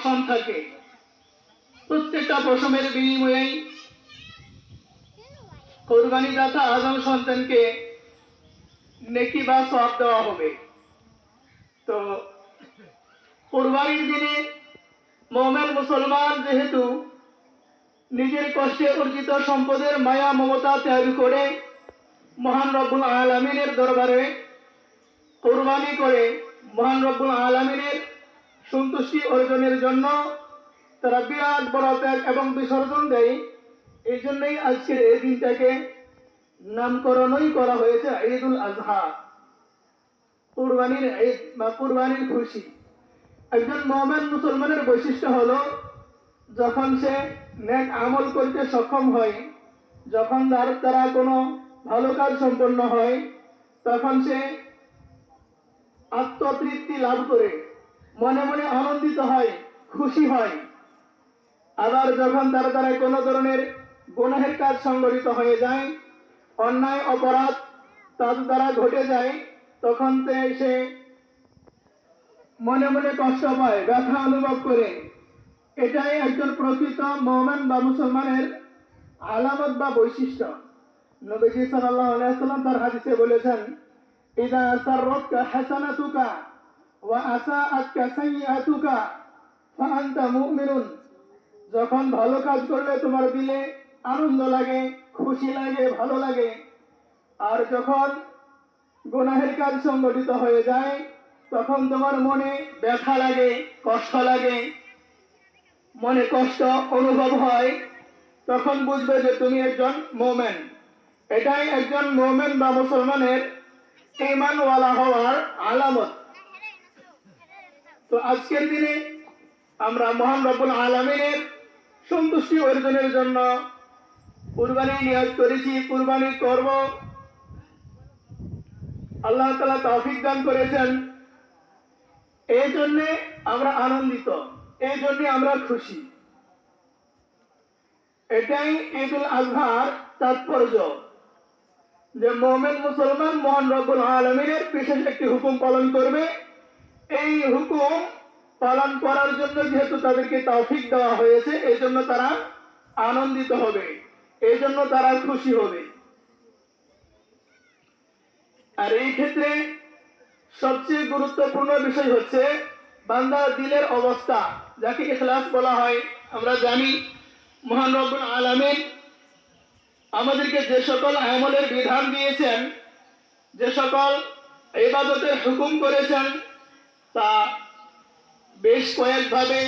পশম থাকে। প্রত্যেকটা পশমের বিনিময়েই কোরবানি দাতা আজম সন্তানকে নেকি বা সব দেওয়া হবে। তো কোরবানির দিনে মোমেন মুসলমান যেহেতু নিজের কষ্টে অর্জিত সম্পদের মায়া, মমতা ত্যাগ করে মহান রব্বুল আলমিনের দরবারে কোরবানি করে, মহান রব্বুল আলমিনের সন্তুষ্টি অর্জনের জন্য তারা বিরাট বড় ত্যাগ এবং বিসর্জন দেয়। এই জন্যই আজকের এই দিনটাকে নামকরণই করা হয়েছে ঈদুল আজহা। কুরবানির ঈদ বা কুরবানির খুশি একজন মোহামেন মুসলমানের বৈশিষ্ট্য হলো, যখন সে নেক আমল করতে সক্ষম হয়, যখন তার দ্বারা কোনো ভালো কাজ সম্পন্ন হয়, তখন সে আত্মতৃপ্তি লাভ করে। মনে মনে আনন্দিত হয়, খুশি হয়। আবার যখন তার দ্বারা কোনো ধরনের গুনাহের কাজ সংগঠিত হয়ে যায়, অন্যায়, অপরাধ তার দ্বারা ঘটে যায়, তখন সে মনে মনে কষ্ট পায়, ব্যথা অনুভব করে। এটাই একজন প্রকৃত মোহামেন বা মুসলমানের আলামত বা বৈশিষ্ট্য। নবীজি সাল্লাল্লাহু আলাইহি সাল্লাম তার হাদিসে বলেছেন, ইদা সাররাতকা হাসানাতুকা যখন ভালো কাজ করলে তোমার দিলে আনন্দ লাগে, খুশি লাগে, ভালো লাগে। আর যখন গুনাহের কাজ সংগঠিত হয়ে যায়, তখন তোমার মনে ব্যথা লাগে, কষ্ট লাগে। মনে কষ্ট অনুভব হয়, তখন বুঝবে যে তুমি একজন মোমেন। এটাই একজন মোমেন বা মুসলমানের ইমানওয়ালা হওয়ার আলামত। তো আজকের দিনে আমরা মহান রব্বুল আলমিনের সন্তুষ্টি অর্জনের জন্য কুরবানি নিয়োগ করেছি, কুরবানি করব। আল্লাহ তালা তৌফিক দান করেছেন। এই জন্যে আমরা আনন্দিত এই জন্যে আমরা খুশি। এটাই ঈদুল আজহার তাৎপর্য যে মোমেন মুসলমান মহান রব্বুল আলমিনের বিশেষ একটি হুকুম পালন করবে। এই হুকুম পালন করার জন্য যেহেতু তাদেরকে তৌফিক দেওয়া হয়েছে এই জন্য তারা আনন্দিত হবে এই জন্য তারা খুশি হবে। আর এই ক্ষেত্রে সবচেয়ে গুরুত্বপূর্ণ বিষয় হচ্ছে বান্দার দিলের অবস্থা, যাকে ইখলাস বলা হয়। আমরা জানি, মহান রব্বুল আলামিন আমাদেরকে যে সকল আমলের বিধান দিয়েছেন, যে সকল ইবাদতের হুকুম করেছেন তা বেশ কয়েকভাবে